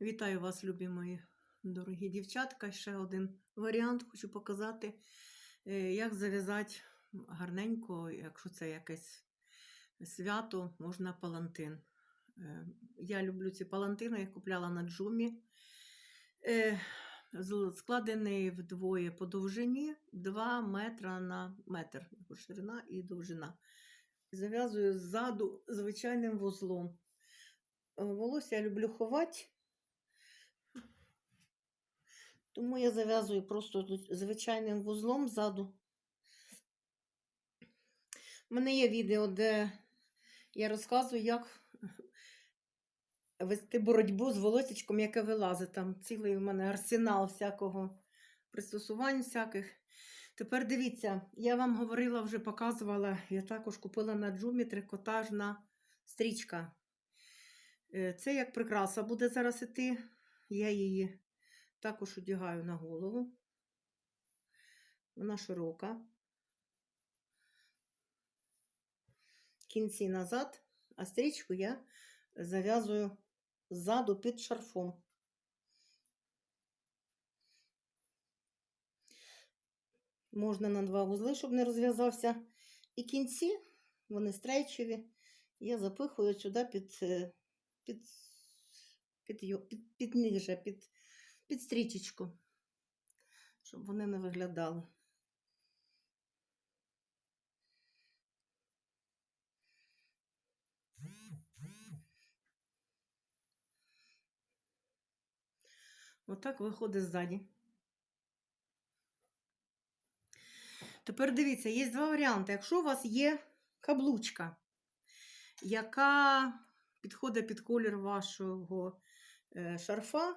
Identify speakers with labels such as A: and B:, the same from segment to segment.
A: Вітаю вас, любі мої дорогі дівчатка. Ще один варіант хочу показати, е, як зав'язати гарненько, якщо це якесь свято, можна палантин. Е, Я люблю ці палантини, я купляла на джумі. Е, Складений вдвоє по довжині 2 метра на метр. Ширина і довжина. Зав'язую ззаду звичайним вузлом. Волосся я люблю ховати. Тому я зав'язую просто звичайним вузлом ззаду. У мене є відео, де я розказую, як вести боротьбу з волосечком, яке вилазить. Там цілий у мене арсенал всякого пристосувань всяких. Тепер дивіться, я вам говорила, вже показувала, я також купила на джумі трикотажна стрічка. Е, Це як прикраса буде зараз іти. Я її також одягаю на голову. Вона широка. Кінці назад, а стрічку я зав'язую ззаду під шарфом. Можна на два вузли, щоб не розв'язався. І кінці, вони стрейчеві, я запихую сюди під, е, під, під, під, під ниже, під, під стрічечку, щоб вони не виглядали. Отак виходить ззаді. Тепер дивіться, є два варіанти. Якщо у вас є каблучка, яка підходить під колір вашого е, шарфа,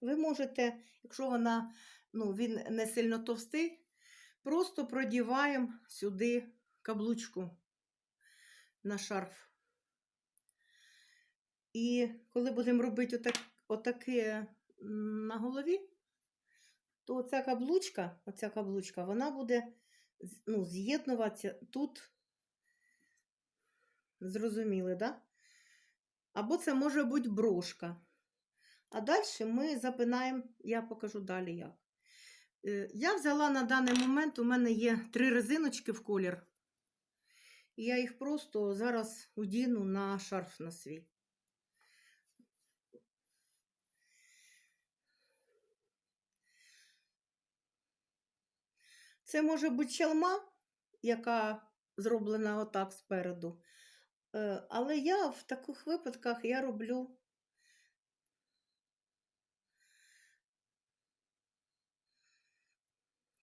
A: ви можете, якщо вона, ну, він не сильно товстий, просто продіваємо сюди каблучку на шарф. І коли будемо робити отак, отаке на голові, то оця каблучка, оця каблучка, вона буде ну, з'єднуватися тут. Зрозуміли, да? Або це може бути брошка. А далі ми запинаємо, я покажу далі як. Е, Я взяла на даний момент, у мене є три резиночки в колір. І я їх просто зараз одіну на шарф на свій. Це може бути чалма, яка зроблена отак спереду. Е, Але я в таких випадках я роблю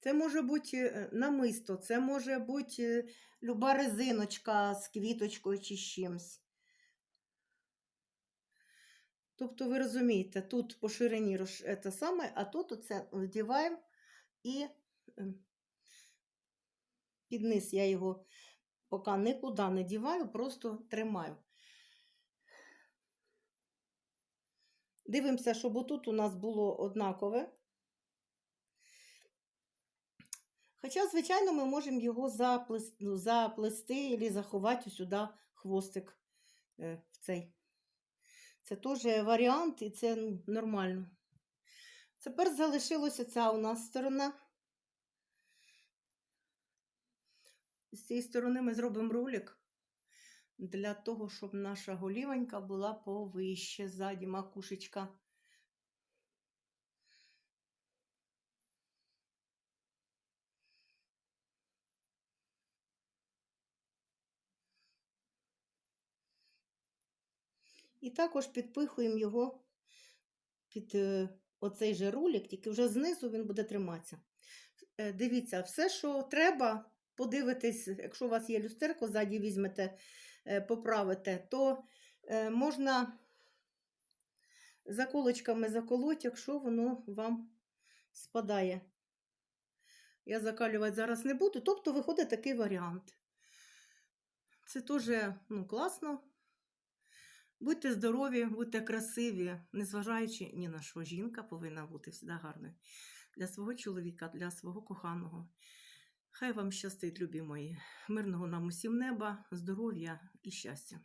A: Це може бути е, намисто, це може бути е, люба резиночка з квіточкою чи з чимсь. Тобто, ви розумієте, тут по ширині те саме, а тут оце вдіваємо і ем, під низ я його поки нікуди не діваю, просто тримаю. Дивимося, щоб отут у нас було однакове. Хоча, звичайно, ми можемо його заплести, ну, заплести або заховати сюди хвостик е, в цей. Це теж варіант, і це ну, нормально. Тепер залишилася ця у нас сторона. З цієї сторони ми зробимо ролик для того, щоб наша голівонька була повище ззаді макушечка. І також підпихуємо його під е, оцей же рулік, тільки вже знизу він буде триматися. Е, Дивіться, все, що треба, подивитись, якщо у вас є люстерко, ззаді візьмете, е, поправите, то можна заколочками заколоть, якщо воно вам спадає. Я закалювати зараз не буду, тобто виходить такий варіант. Це теж ну, класно. Будьте здорові, будьте красиві, незважаючи ні на що. Жінка повинна бути завжди гарною для свого чоловіка, для свого коханого. Хай вам щастить, любі мої. Мирного нам усім неба, здоров'я і щастя.